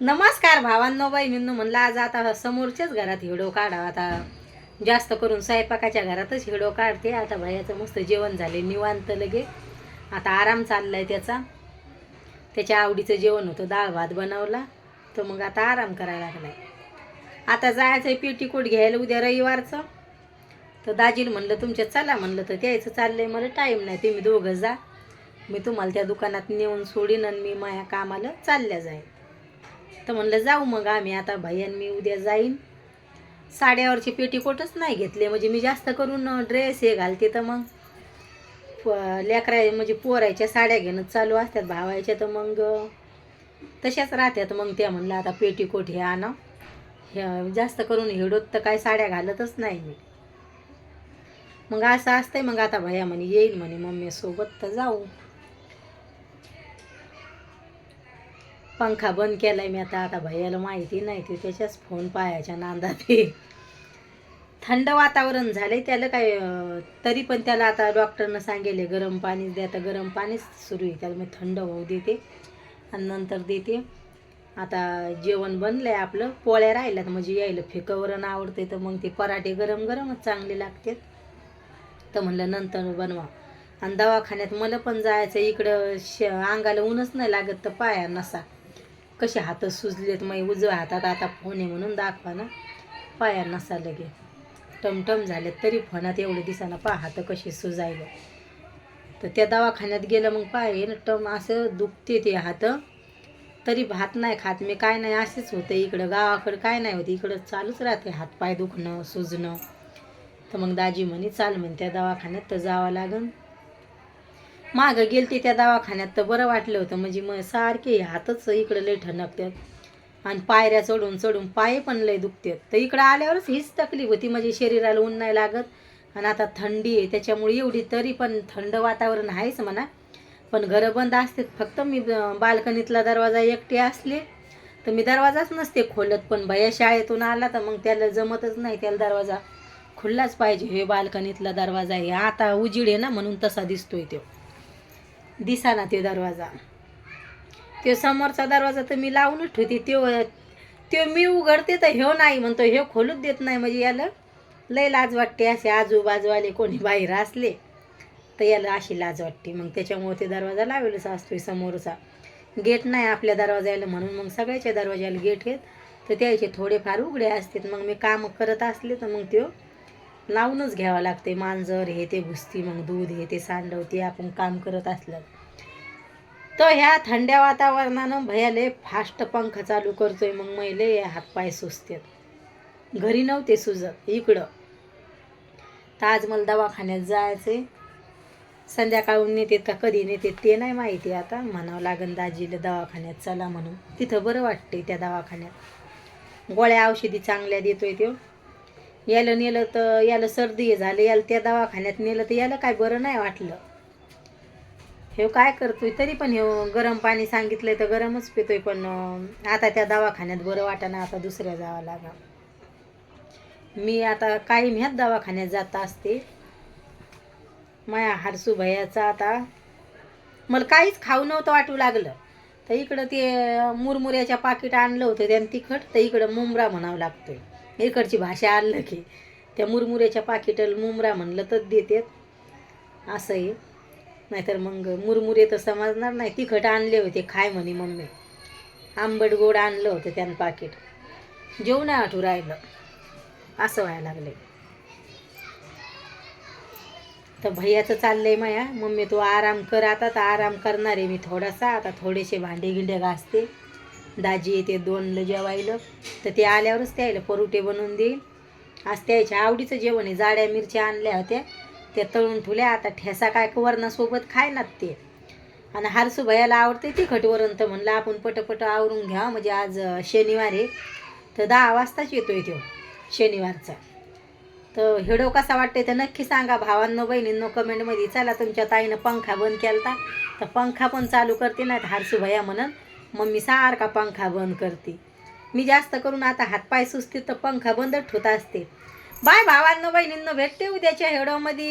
नमस्कार भावांनो बहिणींनो म्हणलं आज आता समोरच्याच घरात हिडो काढा आता. जास्त करून स्वयंपाकाच्या घरातच हिडो काढते. आता भयाचं मस्त जेवण झाले निवांत लगे. आता आराम चाललाय त्याचा. त्याच्या आवडीचं जेवण होतं डाळ भात बनवला. तर मग आता आराम करायला लागलाय. आता जायचं आहे पेटीकोट घ्यायला उद्या रविवारचं. तर दाजील म्हणलं तुमच्या चला म्हणलं तर त्याचं चाललंय मला टाईम नाही तुम्ही दोघं जा. मी तुम्हाला त्या दुकानात नेऊन सोडीन आणि मी माझ्या कामाला चालल्या जाईल तर म्हणलं जाऊ मग आम्ही आता भैयान मी उद्या जाईन. साड्यावरचे पेटीकोटच नाही घेतले म्हणजे मी जास्त करून ड्रेस हे घालते तर मग. प- लेकरा म्हणजे पोरायच्या साड्या घेणं चालू असतात भावायच्या तर मग तशाच राहतात मग त्या म्हणलं आता पेटीकोट हे आणा. हे जास्त करून हेडोत तर काय साड्या घालतच नाही मी. मग असं असतंय मग आता भैया म्हणे येईल म्हणे मम्मीसोबत तर जाऊ. पंखा बंद केला आहे मी आता. आता भैयाला माहिती नाही ते त्याच्याच फोन पायाच्या नांदात थंड वातावरण झालंय त्याला काय तरी पण त्याला आता डॉक्टरनं सांगेले गरम पाणीच द्या तर गरम पाणीच सुरू आहे. त्याला मी थंड होऊ देते आणि नंतर देते. आता जेवण बनलं आहे आपलं पोळ्या राहिल्यात म्हणजे यायला फिकवरण आवडते तर मग ते पराठे गरम गरमच चांगले लागतात. तर म्हणलं नंतर बनवा. आणि दवाखान्यात मला पण जायचं इकडं श अंगाला ऊनच नाही लागत तर पाया नसा. कसे हात सुजलेत मग उजव्या हातात आता फोन आहे म्हणून दाखवा ना. पाया नसा लगे. टमटम झालेत तरी फोनात एवढे दिसाना पा हात कसे सुजायले. तर त्या दवाखान्यात गेलं मग पाय ना टम असं दुखते ते हात. तरी भात नाही खात मी काय नाही असेच होतं इकडं गावाकडं काय नाही होतं इकडं चालूच राहते हातपाय दुखणं सुजणं. तर मग दाजी म्हणे चाल म्हणे त्या दवाखान्यात तर जावं लागन. मागं गेलते त्या दवाखान्यात तर बरं वाटलं होतं. म्हणजे मग सारखे हातच इकडं लय ठणकतात. आणि पायऱ्या चढून चढून पाय पण लय दुखतात. तर इकडं आल्यावरच हीच तकलीफ होती. म्हणजे शरीराला ऊन नाही लागत. आणि आता थंडी आहे. त्याच्यामुळे एवढी तरी पण थंड वातावरण आहेच म्हणा. पण घरं बंद असते फक्त मी बाल्कनीतला दरवाजा एकटे असले तर मी दरवाजाच नसते खोलत. पण भया शाळेतून आला तर मग त्याला जमतच नाही. त्याला दरवाजा खुल्लाच पाहिजे. हे बाल्कनीतला दरवाजा आहे. आता उजीड आहे ना म्हणून तसा दिसतोय तो. दिसाना तो दरवाजा. तो समोरचा दरवाजा तर मी लावूनच ठेवते. त्यो त्यो मी उघडते तर ह्यो नाही म्हणतो ह्यो खोलूच देत नाही. म्हणजे याला लय लाज वाटते असे आजूबाजूवाले कोणी बाहेर असले तर याला अशी लाज वाटते. मग त्याच्यामुळे ते दरवाजा लावलेलाच असतो समोरचा. गेट नाही आपल्या दरवाजाला म्हणून मग सगळ्याच्या दरवाजाला गेट आहेत. तर त्याचे थोडेफार उघडे असतात. मग मी काम करत असले तर मग त्यो लावूनच घ्यावं लागते. मांजर हे ते घुसती मग दूध हे ते सांडवते आपण काम करत असलं. तर ह्या थंड्या वातावरणानं भयाले फास्ट पंख चालू करतोय. मग मैले हातपाय सुजतात. घरी नव्हते सुजत. इकडं. तर आज मला दवाखान्यात जायचे संध्याकाळून नेतात का कधी नेतात ते नाही माहिती आता. म्हणावं लागन दाजीला दवाखान्यात चला म्हणून. तिथं बरं वाटते त्या दवाखान्यात. गोळ्या औषधी चांगल्या देतोय तो. याला नेलं तर याला सर्दी झाली याला त्या दवाखान्यात नेलं तर याला काय बरं नाही वाटलं. हे काय करतोय तरी पण हे गरम पाणी सांगितलंय तर गरमच पितोय पण आता त्या दवाखान्यात बरं वाटाना आता दुसऱ्या जावं लागा मी आता काही ह्याच दवाखान्यात जात असते. माया हारसू भयाचा आता मला काहीच खाऊ नव्हतं वाटू लागलं. तर इकडं ते मुरमुऱ्याच्या पाकिट आणलं होतं त्यानं तिखट तर इकडं मुंबरा म्हणावं लागतोय. इकडची भाषा आणलं की. त्या मुरमुऱ्याच्या पाकिटाला मुमरा म्हणलं तर देतात. असं आहे नाहीतर मग मुरमुरे तर समजणार नाही. तिखट आणले होते खाय म्हणे मम्मी. आंबट गोड आणलं होतं त्यानं पाकिट. जेवण आठवू राहिलं. असं व्हायला लागलं तर भैयाचं चाललंय माया. मम्मी तू आराम कर आता. तर आराम करणार आहे मी थोडासा. आता थोडेसे भांडे गिंडे घासते. दाजी येते दोनला जेवायला. तर ते आल्यावरच त्याला परोटे बनवून देईल. आज त्याच्या आवडीचं जेवण आहे जाड्या मिरच्या आणल्या होत्या. त्या तळून ठेवल्या आता ठेसा काय वरणासोबत खायनात ते. आणि हारसू भयाला आवडते तिखट वरण तर म्हणलं आपण पटपट आवरून घ्या म्हणजे आज शनिवार आहे. तर दहा वाजताच येतोय तो शनिवारचा. तर हिडो कसा वाटते तर नक्की सांगा. भावांनो बहिणींनो कमेंटमध्ये चला. तुमच्या ताईनं पंखा बंद केला तर पंखा पण चालू करते नाही तर हारसू भैया म्हणून. मम्मी सारखा पंखा बंद करते. मी जास्त करून आता हातपाय सुचते तर पंखा बंदच ठेवत असते. बाय भावांनो बहिणींनो भेटते उद्याच्या हेडोमध्ये.